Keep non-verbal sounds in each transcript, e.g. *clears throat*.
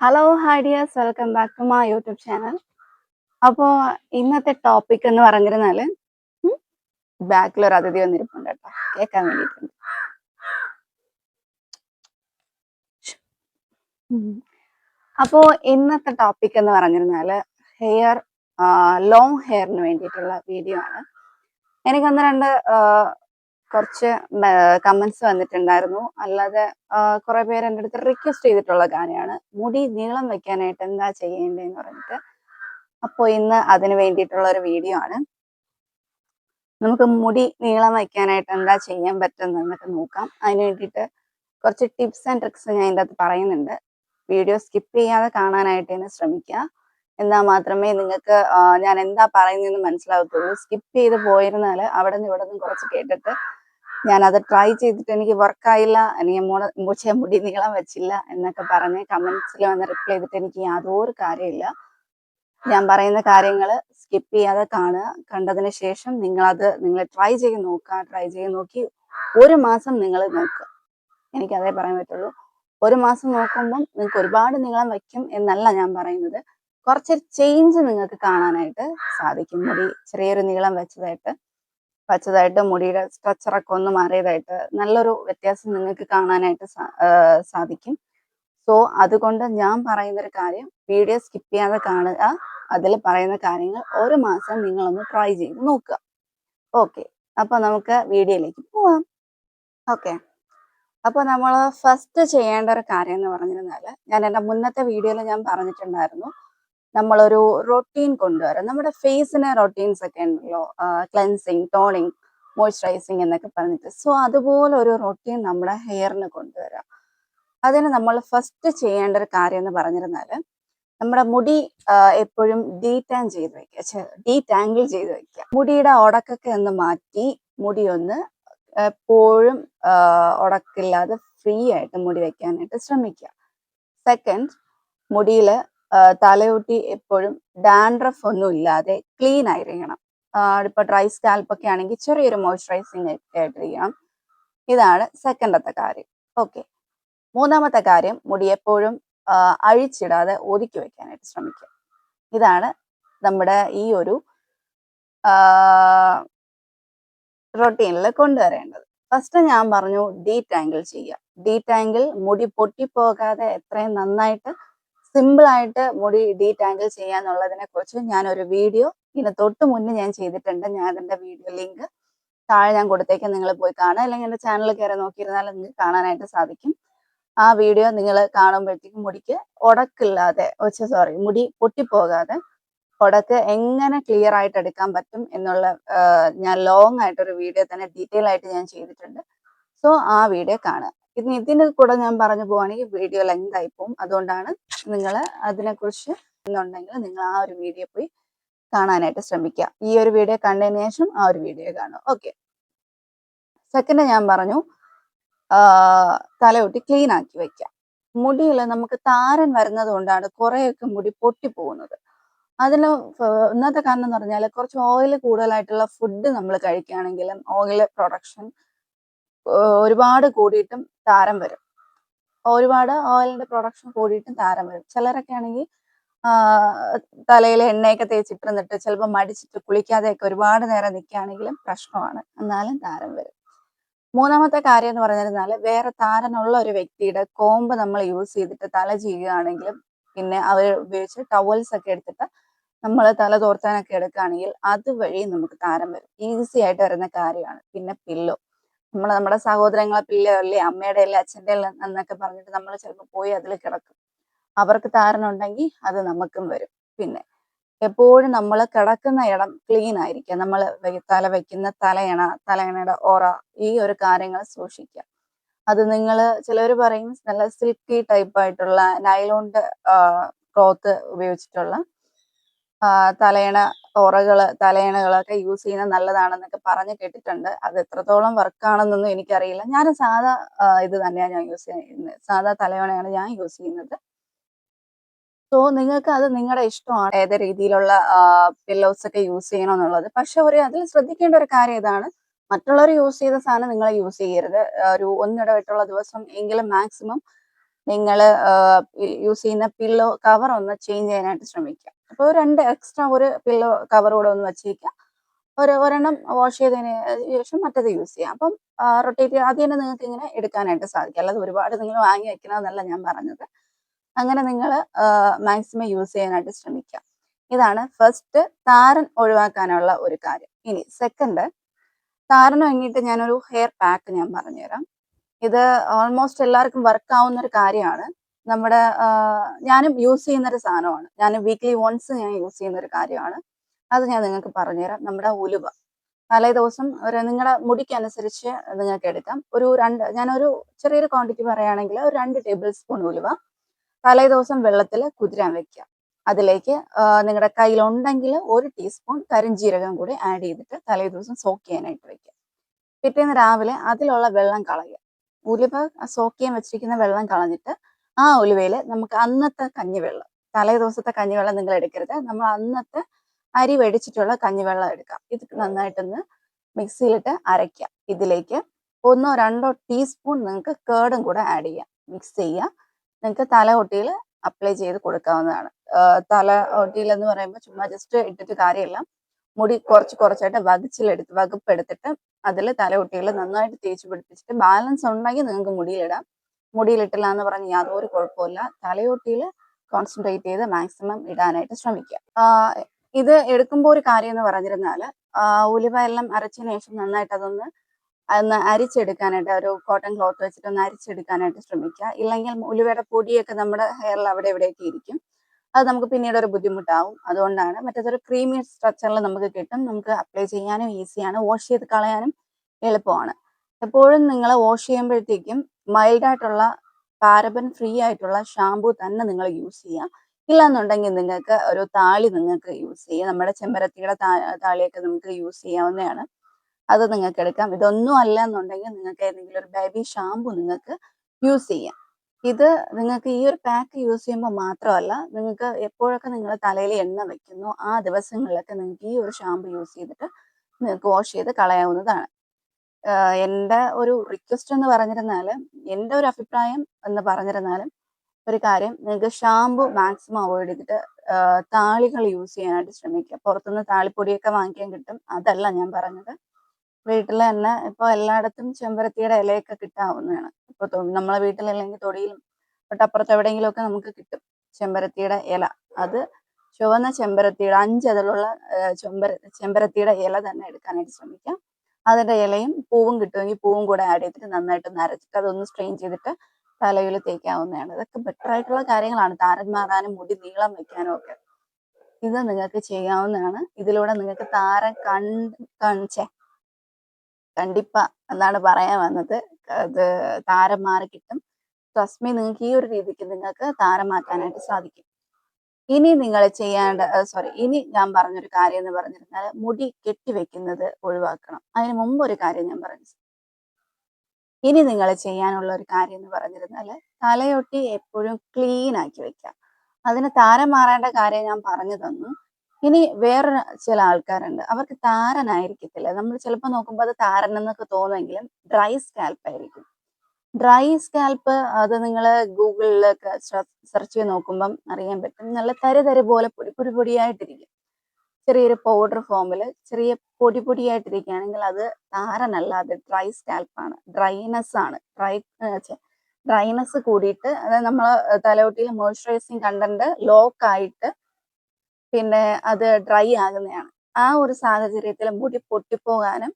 Hello hi dears welcome back to my YouTube channel അപ്പോൾ ഇന്നത്തെ topic എന്ന് പറഞ്ഞിരുന്നാൽ ബാക്കിൽ ഒരു അതിഥി വന്നിരിപ്പുണ്ട് കേട്ടോ. കേൾക്കാൻ വേണ്ടിയിട്ടുണ്ട്. അപ്പോൾ ഇന്നത്തെ ടോപ്പിക് എന്ന് പറഞ്ഞിരുന്നാൽ ഹെയർ ലോങ് ഹെയറിന് വേണ്ടിയിട്ടുള്ള വീഡിയോ ആണ്. എനിക്ക് ഒന്ന് രണ്ട് കുറച്ച് കമന്റ്സ് വന്നിട്ടുണ്ടായിരുന്നു. അല്ലാതെ കുറെ പേര് എന്റെ അടുത്ത് റിക്വസ്റ്റ് ചെയ്തിട്ടുള്ള കാര്യമാണ്. മുടി നീളം വെക്കാനായിട്ട് എന്താ ചെയ്യേണ്ടതെന്ന് പറഞ്ഞിട്ട്. അപ്പോൾ ഇന്ന് അതിന് വേണ്ടിയിട്ടുള്ള ഒരു വീഡിയോ ആണ്. നമുക്ക് മുടി നീളം വയ്ക്കാനായിട്ട് എന്താ ചെയ്യാൻ പറ്റുന്നതെന്നൊക്കെ നോക്കാം. അതിന് വേണ്ടിയിട്ട് കുറച്ച് ടിപ്സ് ആൻഡ് ട്രിക്സ് ഞാൻ ഇതിന്റെ അകത്ത് പറയുന്നുണ്ട്. വീഡിയോ സ്കിപ്പ് ചെയ്യാതെ കാണാനായിട്ട് തന്നെ ശ്രമിക്കുക. എന്നാൽ മാത്രമേ നിങ്ങൾക്ക് ഞാൻ എന്താ പറയുന്നതെന്ന് മനസ്സിലാവത്തുള്ളൂ. സ്കിപ്പ് ചെയ്ത് പോയിരുന്നാൽ അവിടെ നിന്ന് ഇവിടെ നിന്ന് കുറച്ച് കേട്ടിട്ട് ഞാൻ അത് ട്രൈ ചെയ്തിട്ട് എനിക്ക് വർക്കായില്ല എനിക്ക് മുട മുച്ച മുടി നീളം വെച്ചില്ല എന്നൊക്കെ പറഞ്ഞ് കമന്റ്സിൽ വന്ന് റിപ്ലൈ ചെയ്തിട്ട് എനിക്ക് യാതൊരു കാര്യമില്ല ഞാൻ പറയുന്ന കാര്യങ്ങൾ സ്കിപ്പ് ചെയ്യാതെ കാണുക. കണ്ടതിന് ശേഷം നിങ്ങൾ അത് നിങ്ങൾ ട്രൈ ചെയ്ത് നോക്കുക. ട്രൈ ചെയ്ത് നോക്കി ഒരു മാസം നിങ്ങൾ നോക്കുക. എനിക്ക് അതേ പറയാൻ പറ്റുള്ളൂ. ഒരു മാസം നോക്കുമ്പം നിങ്ങൾക്ക് ഒരുപാട് നീളം വയ്ക്കും എന്നല്ല ഞാൻ പറയുന്നത്. കുറച്ച് ചേഞ്ച് നിങ്ങൾക്ക് കാണാനായിട്ട് സാധിക്കും. മുടി ചെറിയൊരു നീളം വെച്ചതായിട്ട്. വച്ചതായിട്ട് മുടിയുടെ സ്ട്രക്ചറൊക്കെ ഒന്ന് മാറിയതായിട്ട് നല്ലൊരു വ്യത്യാസം നിങ്ങൾക്ക് കാണാനായിട്ട് സാധിക്കും. സോ അതുകൊണ്ട് ഞാൻ പറയുന്ന ഒരു കാര്യം വീഡിയോ സ്കിപ്പ് ചെയ്യാതെ കാണുക. അതിൽ പറയുന്ന കാര്യങ്ങൾ ഒരു മാസം നിങ്ങളൊന്ന് ട്രൈ ചെയ്ത് നോക്കുക. ഓക്കെ അപ്പൊ നമുക്ക് വീഡിയോയിലേക്ക് പോവാം. ഓക്കെ അപ്പൊ നമ്മൾ ഫസ്റ്റ് ചെയ്യേണ്ട ഒരു കാര്യം എന്ന് പറഞ്ഞിരുന്നാൽ ഞാൻ എന്റെ മുന്നത്തെ വീഡിയോയിൽ ഞാൻ പറഞ്ഞിട്ടുണ്ടായിരുന്നു നമ്മളൊരു റൊട്ടീൻ കൊണ്ടുവരാം. നമ്മുടെ ഫേസിന് റൊട്ടീൻസ് ഒക്കെ ഉണ്ടല്ലോ. ക്ലെൻസിങ് ടോണിങ് മോയ്സ്ചറൈസിങ് എന്നൊക്കെ പറഞ്ഞിട്ട്. സോ അതുപോലെ ഒരു റൊട്ടീൻ നമ്മുടെ ഹെയറിന് കൊണ്ടുവരാം. അതിന് നമ്മൾ ഫസ്റ്റ് ചെയ്യേണ്ട ഒരു കാര്യം എന്ന് പറഞ്ഞിരുന്നാൽ നമ്മുടെ മുടി എപ്പോഴും ഡീടാൻ ചെയ്ത് വെക്കുക. ഡീടാങ്കിൾ ചെയ്ത് വെക്കുക. മുടിയുടെ ഉടക്കൊക്കെ ഒന്ന് മാറ്റി മുടി ഒന്ന് എപ്പോഴും ഉടക്കില്ലാതെ ഫ്രീ ആയിട്ട് മുടി വെക്കാനായിട്ട് ശ്രമിക്കുക. സെക്കൻഡ് മുടിയിൽ തലയൊട്ടി എപ്പോഴും ഡാൻഡ്രഫ് ഒന്നും ഇല്ലാതെ ക്ലീൻ ആയിരിക്കണം. ഇപ്പൊ ഡ്രൈ സ്കാൽപ്പ് ഒക്കെ ആണെങ്കിൽ ചെറിയൊരു മോയ്സ്ചറൈസിങ് ആയിട്ടിരിക്കണം. ഇതാണ് സെക്കൻഡത്തെ കാര്യം. ഓക്കെ മൂന്നാമത്തെ കാര്യം മുടി എപ്പോഴും അഴിച്ചിടാതെ ഒതുക്കി വെക്കാനായിട്ട് ശ്രമിക്കുക. ഇതാണ് നമ്മുടെ ഈ ഒരു റൊട്ടീനിൽ കൊണ്ടുവരേണ്ടത്. ഫസ്റ്റ് ഞാൻ പറഞ്ഞു ഡീറ്റാങ്കിൾ ചെയ്യുക. ഡീറ്റാങ്കിൾ മുടി പൊട്ടിപ്പോകാതെ എത്രയും നന്നായിട്ട് സിമ്പിൾ ആയിട്ട് മുടി ഡീറ്റാങ്കിൾ ചെയ്യാന്നുള്ളതിനെ കുറിച്ച് ഞാൻ ഒരു വീഡിയോ ഇതിന് തൊട്ട് മുന്നേ ഞാൻ ചെയ്തിട്ടുണ്ട്. ഞാൻ അതിന്റെ വീഡിയോ ലിങ്ക് താഴെ ഞാൻ കൊടുത്തേക്ക്. നിങ്ങൾ പോയി കാണുക. അല്ലെങ്കിൽ എന്റെ ചാനൽ കയറി നോക്കിയിരുന്നാൽ നിങ്ങൾക്ക് കാണാനായിട്ട് സാധിക്കും. ആ വീഡിയോ നിങ്ങൾ കാണുമ്പോഴത്തേക്കും മുടിക്ക് ഉടക്കില്ലാതെ സോറി മുടി പൊട്ടിപ്പോകാതെ ഉടക്ക് എങ്ങനെ ക്ലിയർ ആയിട്ട് എടുക്കാൻ പറ്റും എന്നുള്ള ഞാൻ ലോങ് ആയിട്ടൊരു വീഡിയോ തന്നെ ഡീറ്റെയിൽ ആയിട്ട് ഞാൻ ചെയ്തിട്ടുണ്ട്. സോ ആ വീഡിയോ കാണുക. ഇനി ഇതിന്റെ കൂടെ ഞാൻ പറഞ്ഞു പോവാണെങ്കിൽ വീഡിയോ ലെങ്ത് ആയി പോകും അതുകൊണ്ടാണ് നിങ്ങൾ അതിനെക്കുറിച്ച് എന്നുണ്ടെങ്കിൽ നിങ്ങൾ ആ ഒരു വീഡിയോ പോയി കാണാനായിട്ട് ശ്രമിക്കുക. ഈ ഒരു വീഡിയോ കണ്ടതിന് ശേഷം ആ ഒരു വീഡിയോ കാണുക. ഓക്കെ സെക്കൻഡ് ഞാൻ പറഞ്ഞു തലയൊട്ടി ക്ലീൻ ആക്കി വെക്കാം മുടിയിൽ നമുക്ക് താരൻ വരുന്നത് കൊണ്ടാണ് കുറേയൊക്കെ മുടി പൊട്ടിപ്പോകുന്നത് അതിന് ഇന്നത്തെ കാരണം എന്ന് പറഞ്ഞാൽ കുറച്ച് ഓയിൽ കൂടുതലായിട്ടുള്ള ഫുഡ് നമ്മൾ കഴിക്കുകയാണെങ്കിലും ഓയിൽ പ്രൊഡക്ഷൻ ഒരുപാട് കൂടിയിട്ടും താരം വരും. ഒരുപാട് ഓയിലിന്റെ പ്രൊഡക്ഷൻ കൂടിയിട്ടും താരം വരും. ചിലരൊക്കെ ആണെങ്കിൽ തലയിൽ എണ്ണയൊക്കെ തേച്ചിട്ടിരുന്നിട്ട് ചിലപ്പോൾ മടിച്ചിട്ട് കുളിക്കാതെയൊക്കെ ഒരുപാട് നേരം നിൽക്കുകയാണെങ്കിലും പ്രശ്നമാണ്. എന്നാലും താരം വരും. മൂന്നാമത്തെ കാര്യം എന്ന് പറഞ്ഞിരുന്നാൽ വേറെ താരനുള്ള ഒരു വ്യക്തിയുടെ കോമ്പ് നമ്മൾ യൂസ് ചെയ്തിട്ട് തല ചെയ്യുകയാണെങ്കിലും പിന്നെ അവർ ഉപയോഗിച്ച് ടവൽസ് ഒക്കെ എടുത്തിട്ട് നമ്മൾ തല തോർത്താനൊക്കെ എടുക്കുകയാണെങ്കിൽ അതുവഴി നമുക്ക് താരം വരും. ഈസി ആയിട്ട് വരുന്ന കാര്യമാണ്. പിന്നെ പില്ലോ നമ്മൾ നമ്മുടെ സഹോദരങ്ങളെ പിള്ളേരല്ലേ അമ്മയുടെ അല്ലേ അച്ഛന്റെ അല്ല എന്നൊക്കെ പറഞ്ഞിട്ട് നമ്മൾ ചിലപ്പോൾ പോയി അതിൽ കിടക്കും. അവർക്ക് താരനുണ്ടെങ്കിൽ അത് നമുക്കും വരും. പിന്നെ എപ്പോഴും നമ്മൾ കിടക്കുന്ന ഇടം ക്ലീൻ ആയിരിക്കുക. നമ്മൾ തല വയ്ക്കുന്ന തലയണ തലയണയുടെ ഓറ ഈ ഒരു കാര്യങ്ങൾ സൂക്ഷിക്കുക. അത് നിങ്ങൾ ചിലർ പറയും നല്ല സിൽക്കി ടൈപ്പ് ആയിട്ടുള്ള നൈലോണ്ട് ക്ലോത്ത് ഉപയോഗിച്ചിട്ടുള്ള തലയണ ഓറകൾ തലയണകളൊക്കെ യൂസ് ചെയ്യുന്നത് നല്ലതാണെന്നൊക്കെ പറഞ്ഞു കേട്ടിട്ടുണ്ട്. അത് എത്രത്തോളം വർക്കാണെന്നൊന്നും എനിക്കറിയില്ല. ഞാൻ സാധാ ഇത് തന്നെയാണ് ഞാൻ യൂസ് ചെയ്യുന്നത്. സാധാ തലയണയാണ് ഞാൻ യൂസ് ചെയ്യുന്നത്. സോ നിങ്ങൾക്ക് അത് നിങ്ങളുടെ ഇഷ്ടമാണ് ഏത് രീതിയിലുള്ള പില്ലോസ് ഒക്കെ യൂസ് ചെയ്യണമെന്നുള്ളത് പക്ഷെ ഒരു അതിൽ ശ്രദ്ധിക്കേണ്ട ഒരു കാര്യം ഇതാണ്. മറ്റുള്ളവർ യൂസ് ചെയ്ത സാധനം നിങ്ങൾ യൂസ് ചെയ്യരുത്. ഒരു ഒന്നിടവിട്ടുള്ള ദിവസം എങ്കിലും മാക്സിമം നിങ്ങൾ യൂസ് ചെയ്യുന്ന പില്ലോ കവർ ഒന്ന് ചേഞ്ച് ചെയ്യാനായിട്ട് ശ്രമിക്കുക. അപ്പോൾ രണ്ട് എക്സ്ട്രാ ഒരു പില്ലോ കവർ കൂടെ ഒന്ന് വെച്ചേക്കുക ഒരു ഒരെണ്ണം വാഷ് ചെയ്തതിന് ശേഷം മറ്റേത് യൂസ് ചെയ്യാം. അപ്പം റൊട്ടേറ്റ് ആദ്യം തന്നെ നിങ്ങൾക്ക് ഇങ്ങനെ എടുക്കാനായിട്ട് സാധിക്കും. അല്ലാതെ ഒരുപാട് നിങ്ങൾ വാങ്ങി വെക്കണമെന്നല്ല ഞാൻ പറഞ്ഞത്. അങ്ങനെ നിങ്ങൾ മാക്സിമം യൂസ് ചെയ്യാനായിട്ട് ശ്രമിക്കുക ഇതാണ് ഫസ്റ്റ് താരൻ ഒഴിവാക്കാനുള്ള ഒരു കാര്യം. ഇനി സെക്കൻഡ് താരൻ വാങ്ങിയിട്ട് ഞാനൊരു ഹെയർ പാക്ക് ഞാൻ പറഞ്ഞുതരാം. ഇത് ഓൾമോസ്റ്റ് എല്ലാവർക്കും വർക്ക് ആവുന്ന ഒരു കാര്യമാണ്. നമ്മുടെ ഞാനും യൂസ് ചെയ്യുന്ന ഒരു സാധനമാണ്. ഞാൻ വീക്ക്ലി വൺസ് ഞാൻ യൂസ് ചെയ്യുന്ന ഒരു കാര്യമാണ്. അത് ഞാൻ നിങ്ങൾക്ക് പറഞ്ഞുതരാം. നമ്മുടെ ഉലുവ. തലേ ദിവസം ഒരു നിങ്ങളുടെ മുടിക്കനുസരിച്ച് നിങ്ങൾക്ക് എടുക്കാം. ഒരു രണ്ട് ഞാനൊരു ചെറിയൊരു ക്വാണ്ടിറ്റി പറയുകയാണെങ്കിൽ ഒരു രണ്ട് ടേബിൾ സ്പൂൺ ഉലുവ. തലേ ദിവസം വെള്ളത്തിൽ കുതിരാൻ വെക്കുക. അതിലേക്ക് നിങ്ങളുടെ കയ്യിലുണ്ടെങ്കിൽ ഒരു ടീസ്പൂൺ കരിഞ്ജീരകം കൂടി ആഡ് ചെയ്തിട്ട് തലേ ദിവസം സോക്ക് ചെയ്യാനായിട്ട് വെക്കുക. പിറ്റേന്ന് രാവിലെ അതിലുള്ള വെള്ളം കളയുക. ഉലുവ സോക്ക് ചെയ്യാൻ വെച്ചിരിക്കുന്ന വെള്ളം കളഞ്ഞിട്ട് ആ ഉലുവയിൽ നമുക്ക് അന്നത്തെ കഞ്ഞിവെള്ളം തലേ ദിവസത്തെ കഞ്ഞിവെള്ളം നിങ്ങൾ എടുക്കരുത്. നമ്മൾ അന്നത്തെ അരി വെടിച്ചിട്ടുള്ള കഞ്ഞിവെള്ളം എടുക്കാം. ഇത് നന്നായിട്ടൊന്ന് മിക്സിയിലിട്ട് അരയ്ക്കാം ഇതിലേക്ക് ഒന്നോ രണ്ടോ ടീസ്പൂൺ നിങ്ങൾക്ക് കേടും കൂടെ ആഡ് ചെയ്യാം. മിക്സ് ചെയ്യാം നിങ്ങൾക്ക് തല ഒട്ടിയിൽ അപ്ലൈ ചെയ്ത് കൊടുക്കാവുന്നതാണ്. തല ഒട്ടിയിൽ എന്ന് പറയുമ്പോൾ ചുമ്മാ ജസ്റ്റ് ഇട്ടിട്ട് കാര്യമില്ല. മുടി കുറച്ച് കുറച്ചായിട്ട് വകുച്ചിലെടുത്ത് വകുപ്പെടുത്തിട്ട് അതിൽ തലയൊട്ടികൾ നന്നായിട്ട് തേച്ച് പിടിപ്പിച്ചിട്ട് ബാലൻസ് ഉണ്ടെങ്കിൽ നിങ്ങൾക്ക് മുടിയിലിടാം മുടിയിലിട്ടില്ല എന്ന് പറഞ്ഞ് യാതൊരു കുഴപ്പമില്ല തലയോട്ടിയിൽ കോൺസെൻട്രേറ്റ് ചെയ്ത് മാക്സിമം ഇടാനായിട്ട് ശ്രമിക്കുക. ഇത് എടുക്കുമ്പോൾ ഒരു കാര്യം എന്ന് പറഞ്ഞിരുന്നാൽ ഉലുവ എല്ലാം അരച്ചതിന് ശേഷം നന്നായിട്ട് അതൊന്ന് അതൊന്ന് അരിച്ചെടുക്കാനായിട്ട് ഒരു കോട്ടൺ ക്ലോത്ത് വെച്ചിട്ട് ഒന്ന് അരിച്ചെടുക്കാനായിട്ട് ശ്രമിക്കുക. ഇല്ലെങ്കിൽ ഉലുവയുടെ പൊടിയൊക്കെ നമ്മുടെ ഹെയറിൽ അവിടെ ഇവിടെയൊക്കെ ഇരിക്കും. അത് നമുക്ക് പിന്നീട് ഒരു ബുദ്ധിമുട്ടാവും. അതുകൊണ്ടാണ് മറ്റേതൊരു ക്രീമി സ്ട്രക്ചറിൽ നമുക്ക് കിട്ടും. നമുക്ക് അപ്ലൈ ചെയ്യാനും ഈസിയാണ് വാഷ് ചെയ്ത് കളയാനും എളുപ്പമാണ്. എപ്പോഴും നിങ്ങൾ വാഷ് ചെയ്യുമ്പോഴത്തേക്കും മൈൽഡ് ആയിട്ടുള്ള പാരബൻ ഫ്രീ ആയിട്ടുള്ള ഷാമ്പു തന്നെ നിങ്ങൾ യൂസ് ചെയ്യുക ഇല്ലാന്നുണ്ടെങ്കിൽ നിങ്ങൾക്ക് ഒരു താളി നിങ്ങൾക്ക് യൂസ് ചെയ്യാം. നമ്മുടെ ചെമ്പരത്തിയുടെ താളിയൊക്കെ നമുക്ക് യൂസ് ചെയ്യാവുന്നതാണ്. അത് നിങ്ങൾക്ക് എടുക്കാം. ഇതൊന്നും അല്ല എന്നുണ്ടെങ്കിൽ നിങ്ങൾക്ക് ഏതെങ്കിലും ഒരു ബേബി ഷാമ്പു നിങ്ങൾക്ക് യൂസ് ചെയ്യാം. ഇത് നിങ്ങൾക്ക് ഈ ഒരു പാക്ക് യൂസ് ചെയ്യുമ്പോൾ മാത്രമല്ല നിങ്ങൾക്ക് എപ്പോഴൊക്കെ നിങ്ങൾ തലയിൽ എണ്ണ വെക്കുന്നു ആ ദിവസങ്ങളിലൊക്കെ നിങ്ങൾക്ക് ഈ ഒരു ഷാമ്പു യൂസ് ചെയ്തിട്ട് നിങ്ങൾക്ക് വാഷ് ചെയ്ത് കളയാവുന്നതാണ്. എന്റെ ഒരു റിക്വസ്റ്റ് എന്ന് പറഞ്ഞിരുന്നാൽ എന്റെ ഒരു അഭിപ്രായം എന്ന് പറഞ്ഞിരുന്നാലും ഒരു കാര്യം നിങ്ങൾക്ക് ഷാമ്പു മാക്സിമം അവോയ്ഡ് ചെയ്തിട്ട് താളികൾ യൂസ് ചെയ്യാനായിട്ട് ശ്രമിക്കുക. പുറത്തുനിന്ന് താളിപ്പൊടിയൊക്കെ വാങ്ങിക്കാൻ കിട്ടും അതല്ല ഞാൻ പറഞ്ഞത്. വീട്ടിൽ തന്നെ ഇപ്പൊ എല്ലായിടത്തും ചെമ്പരത്തിയുടെ ഇലയൊക്കെ കിട്ടാവുന്നതാണ്. ഇപ്പൊ നമ്മളെ വീട്ടിലല്ലെങ്കിൽ തൊടിയിലും തൊട്ടപ്പുറത്ത് എവിടെയെങ്കിലും ഒക്കെ നമുക്ക് കിട്ടും ചെമ്പരത്തിയുടെ ഇല. അത് ചുവന്ന ചെമ്പരത്തിയുടെ അഞ്ചതിലുള്ള ചെമ്പര ചെമ്പരത്തിയുടെ ഇല തന്നെ എടുക്കാനായിട്ട് ശ്രമിക്കാം. അതിന്റെ ഇലയും പൂവും കിട്ടുമെങ്കിൽ പൂവും കൂടെ ആഡ് ചെയ്തിട്ട് നന്നായിട്ട് നരച്ചിട്ട് അതൊന്ന് സ്ട്രെയിൻ ചെയ്തിട്ട് തലയിൽ തേക്കാവുന്നതാണ്. ഇതൊക്കെ ബെറ്റർ ആയിട്ടുള്ള കാര്യങ്ങളാണ്. താരൻ മാറാനും മുടി നീളം വെക്കാനും ഒക്കെ. ഇത് നിങ്ങൾക്ക് ചെയ്യാവുന്നതാണ്. ഇതിലൂടെ നിങ്ങൾക്ക് താരൻ കണ്ട് കണിച്ചേ കണ്ടിപ്പ എന്നാണ് പറയാൻ വന്നത്. അത് താരം മാറി കിട്ടും. തസ്മി നിങ്ങൾക്ക് ഈ ഒരു രീതിക്ക് നിങ്ങൾക്ക് താരം മാറ്റാനായിട്ട് സാധിക്കും. ഇനി നിങ്ങൾ ചെയ്യേണ്ട സോറി ഇനി ഞാൻ പറഞ്ഞൊരു കാര്യം എന്ന് പറഞ്ഞിരുന്നാൽ മുടി കെട്ടിവെക്കുന്നത് ഒഴിവാക്കണം. അതിന് മുമ്പ് ഒരു കാര്യം ഞാൻ പറഞ്ഞു. ഇനി നിങ്ങൾ ചെയ്യാനുള്ള ഒരു കാര്യം എന്ന് പറഞ്ഞിരുന്നാൽ തലയൊട്ടി എപ്പോഴും ക്ലീൻ ആക്കി വെക്കുക. അതിന് താരം മാറേണ്ട കാര്യം ഞാൻ പറഞ്ഞു തന്നു. ഇനി വേറെ ചില ആൾക്കാരുണ്ട്. അവർക്ക് താരനായിരിക്കത്തില്ല. നമ്മൾ ചിലപ്പോൾ നോക്കുമ്പോൾ അത് താരൻ എന്നൊക്കെ തോന്നുമെങ്കിലും ഡ്രൈ സ്കാൽപ്പ് ആയിരിക്കും. ഡ്രൈ സ്കാൽപ്പ് അത് നിങ്ങൾ ഗൂഗിളിലൊക്കെ സെർച്ച് ചെയ്ത് നോക്കുമ്പം അറിയാൻ പറ്റും. നല്ല തരി തരി പോലെ പൊടി പൊടി പൊടിയായിട്ടിരിക്കും. ചെറിയൊരു പൗഡർ ഫോമിൽ ചെറിയ പൊടി പൊടിയായിട്ടിരിക്കുകയാണെങ്കിൽ അത് താരനല്ല അത് ഡ്രൈ സ്കാൽപ്പാണ്. ഡ്രൈനെസ് ആണ്. ഡ്രൈ ഡ്രൈനെസ് കൂടിയിട്ട് അതായത് നമ്മൾ തലയോട്ടിയിൽ മോയ്സ്ചറൈസിങ് കണ്ടന്റ് ലോക്ക് ആയിട്ട് പിന്നെ അത് ഡ്രൈ ആകുന്നതാണ്. ആ ഒരു സാഹചര്യത്തിൽ മുടി പൊട്ടിപ്പോകാനും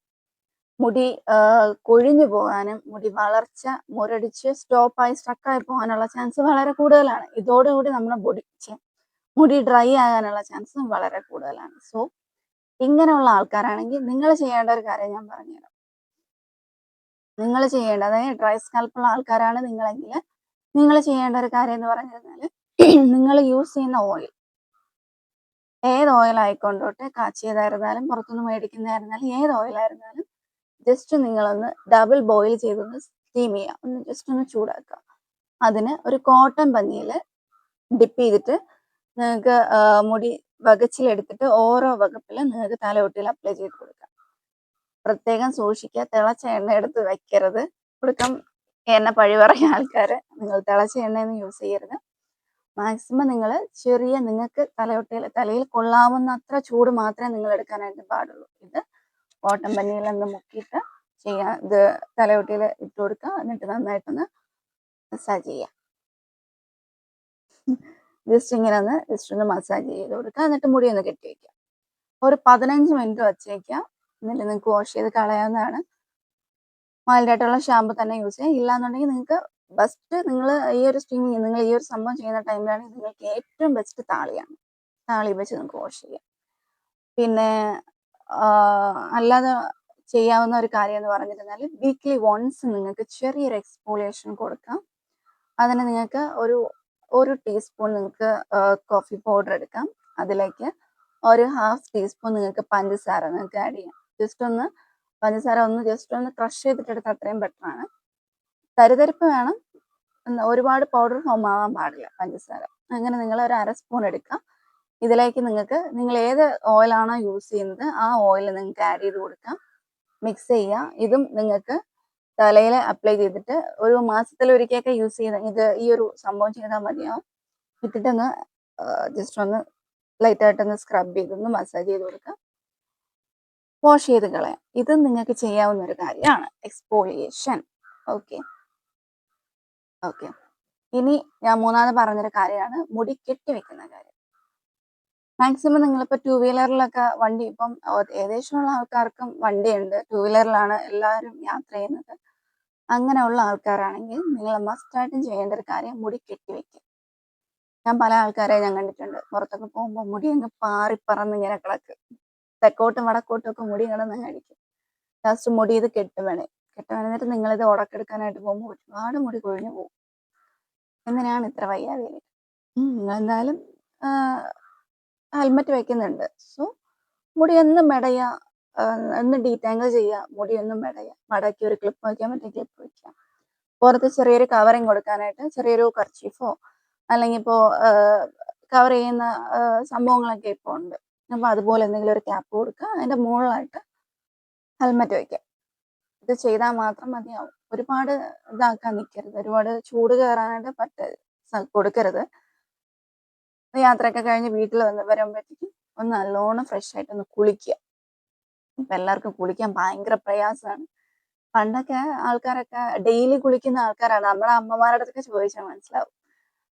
മുടി കൊഴിഞ്ഞു പോകാനും മുടി വളർച്ച മുരടിച്ച് സ്റ്റോപ്പായി സ്ട്രക്കായി പോകാനുള്ള ചാൻസ് വളരെ കൂടുതലാണ്. ഇതോടുകൂടി നമ്മുടെ മുടി മുടി ഡ്രൈ ആകാനുള്ള ചാൻസ് വളരെ കൂടുതലാണ്. സോ ഇങ്ങനെയുള്ള ആൾക്കാരാണെങ്കിൽ നിങ്ങൾ ചെയ്യേണ്ട ഒരു കാര്യം ഞാൻ പറഞ്ഞുതരാം. നിങ്ങൾ ചെയ്യേണ്ട അതായത് ഡ്രൈ സ്കാൽപ്പുള്ള ആൾക്കാരാണ് നിങ്ങളെങ്കിൽ നിങ്ങൾ ചെയ്യേണ്ട ഒരു കാര്യം എന്ന് പറഞ്ഞു കഴിഞ്ഞാൽ *clears throat* നിങ്ങൾ യൂസ് ചെയ്യുന്ന ഓയിൽ ഏത് ഓയിൽ ആയിക്കൊണ്ടോട്ടെ കാച്ചിയതായിരുന്നാലും പുറത്തുനിന്ന് മേടിക്കുന്നതായിരുന്നാലും ഏത് ഓയിലായിരുന്നാലും ജസ്റ്റ് നിങ്ങളൊന്ന് ഡബിൾ ബോയിൽ ചെയ്തൊന്ന് സ്റ്റീം ചെയ്യുക ഒന്ന് ജസ്റ്റ് ഒന്ന് ചൂടാക്കുക. അതിന് ഒരു കോട്ടൺ പഞ്ഞിയിൽ ഡിപ്പ് ചെയ്തിട്ട് നിങ്ങൾക്ക് മുടി വകച്ചിലെടുത്തിട്ട് ഓരോ വകുപ്പിൽ നിങ്ങൾക്ക് തലയൊട്ടിയിൽ അപ്ലൈ ചെയ്ത് കൊടുക്കാം. പ്രത്യേകം സൂക്ഷിക്കുക. തിളച്ച എണ്ണ എടുത്ത് വയ്ക്കരുത് കൊടുക്കാം. എണ്ണ പഴി പറയുന്ന ആൾക്കാർ നിങ്ങൾ തിളച്ച എണ്ണയൊന്നും യൂസ് ചെയ്യരുത്. മാക്സിമം നിങ്ങൾ ചെറിയ നിങ്ങൾക്ക് തലയൊട്ടിയിൽ തലയിൽ കൊള്ളാവുന്ന അത്ര ചൂട് മാത്രമേ നിങ്ങൾ എടുക്കാനായിട്ട് പാടുള്ളൂ. ഇത് കോട്ടൺ പനിയിലൊന്ന് മുക്കിയിട്ട് ചെയ്യാം. ഇത് തലയോട്ടിയിൽ ഇട്ട് കൊടുക്കുക. എന്നിട്ട് നന്നായിട്ടൊന്ന് മസാജ് ചെയ്യാം. ജസ്റ്റ് ഇങ്ങനെ ഒന്ന് ജസ്റ്റ് ഒന്ന് മസാജ് ചെയ്ത് കൊടുക്കുക. എന്നിട്ട് മുടി ഒന്ന് കെട്ടി വയ്ക്കുക ഒരു പതിനഞ്ച് മിനിറ്റ് വച്ചേക്കാം എന്നിട്ട് നിങ്ങൾക്ക് വാഷ് ചെയ്ത് കളയാവുന്നതാണ്. മൈൽഡായിട്ടുള്ള ഷാമ്പു തന്നെ യൂസ് ചെയ്യാം. ഇല്ലാന്നുണ്ടെങ്കിൽ നിങ്ങൾക്ക് ബെസ്റ്റ് നിങ്ങൾ ഈ ഒരു സ്റ്റിമിങ് നിങ്ങൾ ഈ ഒരു സംഭവം ചെയ്യുന്ന ടൈമിലാണെങ്കിൽ നിങ്ങൾക്ക് ഏറ്റവും ബെസ്റ്റ് താളിയാണ്. താളി വെച്ച് നിങ്ങൾക്ക് വാഷ് ചെയ്യാം. പിന്നെ അല്ലാതെ ചെയ്യാവുന്ന ഒരു കാര്യം എന്ന് പറഞ്ഞിരുന്നാൽ വീക്ക്ലി വൺസ് നിങ്ങൾക്ക് ചെറിയൊരു എക്സ്പോളിയേഷൻ കൊടുക്കാം. അതിന് നിങ്ങൾക്ക് ഒരു ഒരു ടീസ്പൂൺ നിങ്ങൾക്ക് കോഫി പൗഡർ എടുക്കാം. അതിലേക്ക് ഒരു ഹാഫ് ടീസ്പൂൺ നിങ്ങൾക്ക് പഞ്ചസാര നിങ്ങൾക്ക് ആഡ് ചെയ്യാം. ജസ്റ്റ് ഒന്ന് പഞ്ചസാര ഒന്ന് ജസ്റ്റ് ഒന്ന് ക്രഷ് ചെയ്തിട്ടെടുത്ത് അത്രയും ബെറ്റർ ആണ്. തരിതരിപ്പ് വേണം. ഒരുപാട് പൗഡർ ഫോം ആവാൻ പാടില്ല പഞ്ചസാര. അങ്ങനെ നിങ്ങൾ ഒരു അര സ്പൂൺ എടുക്കാം. ഇതിലേക്ക് നിങ്ങൾക്ക് നിങ്ങൾ ഏത് ഓയിലാണോ യൂസ് ചെയ്യുന്നത് ആ ഓയിൽ നിങ്ങൾക്ക് ആഡ് ചെയ്ത് കൊടുക്കാം. മിക്സ് ചെയ്യുക ഇതും നിങ്ങൾക്ക് തലയിൽ അപ്ലൈ ചെയ്തിട്ട് ഒരു മാസത്തിൽ ഒരിക്കലൊക്കെ യൂസ് ചെയ്ത ഇത് ഈ ഒരു സംഭവം ചെയ്താൽ മതിയാവും. ഇട്ടിട്ടൊന്ന് ജസ്റ്റ് ഒന്ന് ലൈറ്റായിട്ടൊന്ന് സ്ക്രബ് ചെയ്തൊന്ന് മസാജ് ചെയ്ത് കൊടുക്കാം. വാഷ് ചെയ്ത് കളയാം. ഇത് നിങ്ങൾക്ക് ചെയ്യാവുന്ന ഒരു കാര്യമാണ്. എക്സ്പോളിയേഷൻ ഓക്കെ ഓക്കെ ഇനി ഞാൻ മൂന്നാമത് പറഞ്ഞൊരു കാര്യമാണ്. മുടി കെട്ടി വെക്കുന്ന കാര്യം. മാക്സിമം നിങ്ങളിപ്പോൾ ടൂ വീലറിലൊക്കെ വണ്ടി ഇപ്പം ഏകദേശമുള്ള ആൾക്കാർക്കും വണ്ടിയുണ്ട്. ടൂ വീലറിലാണ് എല്ലാവരും യാത്ര ചെയ്യുന്നത്. അങ്ങനെയുള്ള ആൾക്കാരാണെങ്കിൽ നിങ്ങൾ മസ്റ്റായിട്ടും ചെയ്യേണ്ട ഒരു കാര്യം മുടി കെട്ടിവെക്കുക ഞാൻ പല ആൾക്കാരെ ഞാൻ കണ്ടിട്ടുണ്ട്. പുറത്തൊക്കെ പോകുമ്പോൾ മുടി അങ്ങ് പാറിപ്പറന്ന് ഇങ്ങനെ കിടക്ക്. തെക്കോട്ടും വടക്കോട്ടും ഒക്കെ മുടി കിടന്ന് അടിക്കും ലാസ്റ്റ് മുടി ഇത് കെട്ടുവേണേ നിങ്ങൾ നിങ്ങളിത് ഉടക്കെടുക്കാനായിട്ട് പോകുമ്പോൾ ഒരുപാട് മുടി കൊഴിഞ്ഞു പോകും. എന്തിനാണ് ഇത്ര വയ്യാതെ നിങ്ങൾ എന്തായാലും ഹെൽമെറ്റ് വെക്കുന്നുണ്ട്. സോ മുടി മെടയ ഒന്ന് ഡീറ്റാങ്കിൾ ചെയ്യുക മുടി മെടയ. മടക്കി ഒരു ക്ലിപ്പ് വയ്ക്കാൻ പറ്റിയ ക്ലിപ്പ് വയ്ക്കുക പുറത്ത് ചെറിയൊരു കവറിങ് കൊടുക്കാനായിട്ട് ചെറിയൊരു കർച്ചീഫോ അല്ലെങ്കിൽ ഇപ്പോൾ കവർ ചെയ്യുന്ന സംഭവങ്ങളൊക്കെ ഇപ്പോൾ ഉണ്ട്. അപ്പോൾ അതുപോലെ എന്തെങ്കിലും ഒരു ക്യാപ്പ് കൊടുക്കുക അതിന്റെ മുകളിലായിട്ട് ഹെൽമെറ്റ് വയ്ക്കുക ഇത് ചെയ്താൽ മാത്രം മതിയാവും. ഒരുപാട് ഇതാക്കാൻ നിൽക്കരുത് ഒരുപാട് ചൂട് കയറാനായിട്ട് പറ്റ കൊടുക്കരുത്. യാത്രയൊക്കെ കഴിഞ്ഞ് വീട്ടിൽ വന്ന് വരുമ്പോഴത്തേക്കും ഒന്ന് നല്ലോണം ഫ്രഷ് ആയിട്ട് ഒന്ന് കുളിക്കുക. ഇപ്പൊ എല്ലാവർക്കും കുളിക്കാൻ ഭയങ്കര പ്രയാസമാണ്. പണ്ടൊക്കെ ആൾക്കാരൊക്കെ ഡെയിലി കുളിക്കുന്ന ആൾക്കാരാണ്. നമ്മളെ അമ്മമാരുടെ അടുത്തൊക്കെ ചോദിച്ചാൽ മനസ്സിലാവും.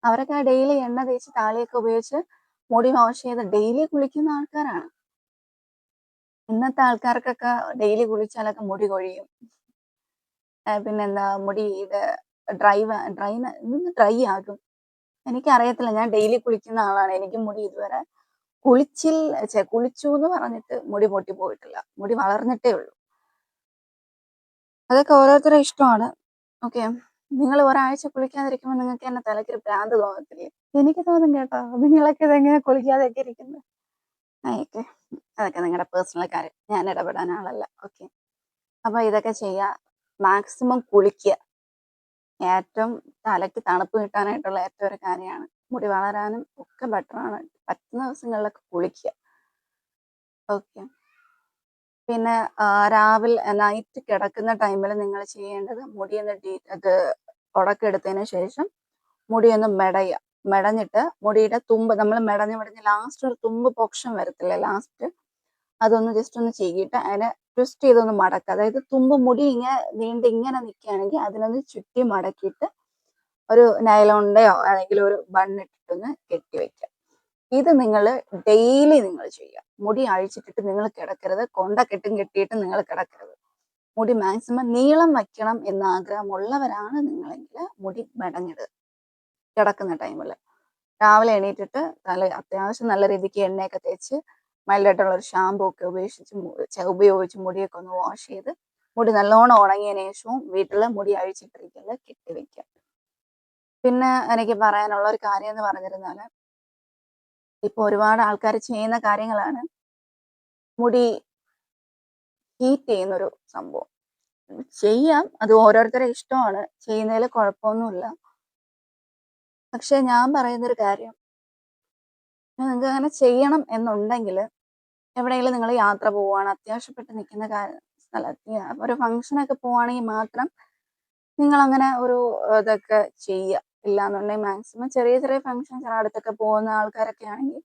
അവരൊക്കെ ഡെയിലി എണ്ണ തേച്ച് താളിയൊക്കെ ഉപയോഗിച്ച് മുടി വാഷ് ചെയ്ത് ഡെയിലി കുളിക്കുന്ന ആൾക്കാരാണ്. ഇന്നത്തെ ആൾക്കാർക്കൊക്കെ ഡെയിലി കുളിച്ചാലൊക്കെ മുടി കൊഴിയും. പിന്നെന്താ മുടി ഇത് ഡ്രൈ ഡ്രൈ ഡ്രൈ ആകും എനിക്കറിയത്തില്ല. ഞാൻ ഡെയിലി കുളിക്കുന്ന ആളാണ്. എനിക്ക് മുടി ഇതുവരെ കുളിച്ചിൽ കുളിച്ചു എന്ന് പറഞ്ഞിട്ട് മുടി പൊട്ടി പോയിട്ടില്ല. മുടി വളർന്നിട്ടേ ഉള്ളൂ. അതൊക്കെ ഓരോരുത്തരുടെ ഇഷ്ടമാണ്. ഓക്കെ നിങ്ങൾ ഒരാഴ്ച കുളിക്കാതിരിക്കുമ്പോൾ നിങ്ങൾക്ക് എന്നെ തലയ്ക്കൊരു ഭ്രാന്ത് തോന്നത്തില്ലേ? എനിക്ക് തോന്നും കേട്ടോ. നിങ്ങളൊക്കെ ഇതെങ്ങനെ കുളിക്കാതെയൊക്കെ ഇരിക്കുന്നത് ഓക്കെ അതൊക്കെ നിങ്ങളുടെ പേഴ്സണൽ കാര്യം. ഞാൻ ഇടപെടാൻ ആളല്ല. ഓക്കെ അപ്പൊ ഇതൊക്കെ ചെയ്യുക മാക്സിമം കുളിക്കുക. ഏറ്റവും തലയ്ക്ക് തണുപ്പ് കിട്ടാനായിട്ടുള്ള ഏറ്റവും ഒരു കാര്യമാണ്. മുടി വളരാനും ഒക്കെ ബെറ്ററാണ് പറ്റുന്ന ദിവസങ്ങളിലൊക്കെ കുളിക്കുക. ഓക്കെ പിന്നെ രാവിലെ നൈറ്റ് കിടക്കുന്ന ടൈമിൽ നിങ്ങൾ ചെയ്യേണ്ടത് മുടിയൊന്ന് ഡീ അത് ഉടക്കെടുത്തതിന് ശേഷം മുടിയൊന്ന് മെടയുക. മെടഞ്ഞിട്ട് മുടിയുടെ തുമ്പ് നമ്മൾ മെടഞ്ഞ് മെടഞ്ഞ് ലാസ്റ്റ് ഒരു തുമ്പ് പൊക്ഷം വരത്തില്ലേ? ലാസ്റ്റ് അതൊന്ന് ജസ്റ്റ് ഒന്ന് ചെയ്തിട്ട് അതിനെ ട്വിസ്റ്റ് ചെയ്തൊന്ന് മടക്കുക അതായത് തുമ്പ് മുടി ഇങ്ങനെ നീണ്ട് ഇങ്ങനെ നിൽക്കുകയാണെങ്കിൽ അതിനൊന്ന് ചുറ്റി മടക്കിയിട്ട് ഒരു നൈലോണിന്റെയോ അല്ലെങ്കിൽ ഒരു ബണ്ണിട്ടിട്ടൊന്ന് കെട്ടി വെക്കുക ഇത് നിങ്ങൾ ഡെയിലി നിങ്ങൾ ചെയ്യുക. മുടി അഴിച്ചിട്ടിട്ട് നിങ്ങൾ കിടക്കരുത്. കൊണ്ട കെട്ടും കെട്ടിയിട്ട് നിങ്ങൾ കിടക്കരുത്. മുടി മാക്സിമം നീളം വയ്ക്കണം എന്ന ആഗ്രഹമുള്ളവരാണ് നിങ്ങളെങ്കിൽ മുടി മടങ്ങിടുക കിടക്കുന്ന ടൈമിൽ രാവിലെ എണീറ്റിട്ട് തല അത്യാവശ്യം നല്ല രീതിക്ക് എണ്ണയൊക്കെ തേച്ച് മൈൽഡായിട്ടുള്ള ഒരു ഷാമ്പു ഒക്കെ ഉപയോഗിച്ച് ഉപയോഗിച്ച് മുടിയൊക്കെ ഒന്ന് വാഷ് ചെയ്ത് മുടി നല്ലോണം ഉണങ്ങിയതിനു ശേഷവും വീട്ടിൽ മുടി അഴിച്ചിട്ടിരിക്കുന്നത് കെട്ടിവെക്കുക പിന്നെ എനിക്ക് പറയാനുള്ള ഒരു കാര്യം എന്ന് പറഞ്ഞിരുന്നാൽ ഇപ്പൊ ഒരുപാട് ആൾക്കാർ ചെയ്യുന്ന കാര്യങ്ങളാണ് മുടി ഹീറ്റ് ചെയ്യുന്നൊരു സംഭവം. ചെയ്യാം അത് ഓരോരുത്തരെ ഇഷ്ടമാണ് ചെയ്യുന്നതിൽ കുഴപ്പമൊന്നുമില്ല. പക്ഷെ ഞാൻ പറയുന്നൊരു കാര്യം നിങ്ങൾക്ക് അങ്ങനെ ചെയ്യണം എന്നുണ്ടെങ്കിൽ എവിടെയെങ്കിലും നിങ്ങൾ യാത്ര പോവുകയാണ് അത്യാവശ്യപ്പെട്ട് നിൽക്കുന്ന സ്ഥലത്ത് ഒരു ഫംഗ്ഷനൊക്കെ പോവുകയാണെങ്കിൽ മാത്രം നിങ്ങൾ അങ്ങനെ ഒരു ഇതൊക്കെ ചെയ്യുക. ഇല്ലാന്നുണ്ടെങ്കിൽ മാക്സിമം ചെറിയ ചെറിയ ഫങ്ഷൻസ് അടുത്തൊക്കെ പോകുന്ന ആൾക്കാരൊക്കെ ആണെങ്കിൽ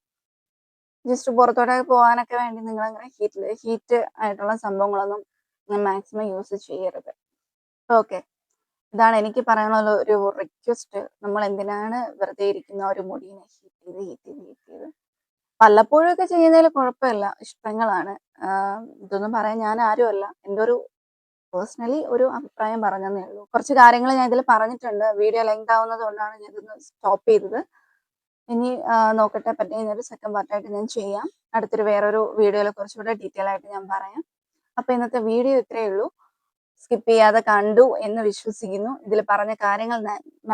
ജസ്റ്റ് പുറത്തോട്ടൊക്കെ പോകാനൊക്കെ വേണ്ടി നിങ്ങൾ അങ്ങനെ ഹീറ്റ് ഹീറ്റ് ആയിട്ടുള്ള സംഭവങ്ങളൊന്നും മാക്സിമം യൂസ് ചെയ്യരുത്. ഓക്കെ. ഇതാണ് എനിക്ക് പറയാനുള്ള ഒരു റിക്വസ്റ്റ് നമ്മൾ എന്തിനാണ് വെറുതെ ഇരിക്കുന്ന ഒരു മുടിയെ ഹീറ്റ് ചെയ്ത് ഹീറ്റ് ചെയ്ത് ഹീറ്റ് ചെയ്ത്? വല്ലപ്പോഴൊക്കെ ചെയ്യുന്നതിൽ കുഴപ്പമില്ല. ഇഷ്ടങ്ങളാണ്. ഇതൊന്നും പറയാൻ ഞാൻ ആരുമല്ല. എന്റെ ഒരു പേഴ്സണലി ഒരു അഭിപ്രായം പറഞ്ഞതേ ഉള്ളൂ. കുറച്ച് കാര്യങ്ങൾ ഞാൻ ഇതിൽ പറഞ്ഞിട്ടുണ്ട്. വീഡിയോ ലെങ്ത് ആവുന്നത് കൊണ്ടാണ് ഞാൻ ഇതൊന്ന് സ്റ്റോപ്പ് ചെയ്തത്. ഇനി നോക്കട്ടെ. പറ്റി ഒരു സെക്കൻഡ് പാർട്ടായിട്ട് ഞാൻ ചെയ്യാം. അടുത്തൊരു വേറൊരു വീഡിയോയിൽ കുറച്ചുകൂടെ ഡീറ്റെയിൽ ആയിട്ട് ഞാൻ പറയാം. അപ്പൊ ഇന്നത്തെ വീഡിയോ ഇത്രയേ ഉള്ളൂ. സ്കിപ്പ് ചെയ്യാതെ കണ്ടു എന്ന് വിശ്വസിക്കുന്നു. ഇതിൽ പറഞ്ഞ കാര്യങ്ങൾ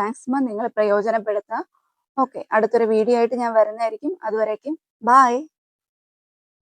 മാക്സിമം നിങ്ങൾ പ്രയോജനപ്പെടുത്താം. ഓക്കെ. അടുത്തൊരു വീഡിയോ ആയിട്ട് ഞാൻ വരുന്നതായിരിക്കും. അതുവരേക്കും. ബായ്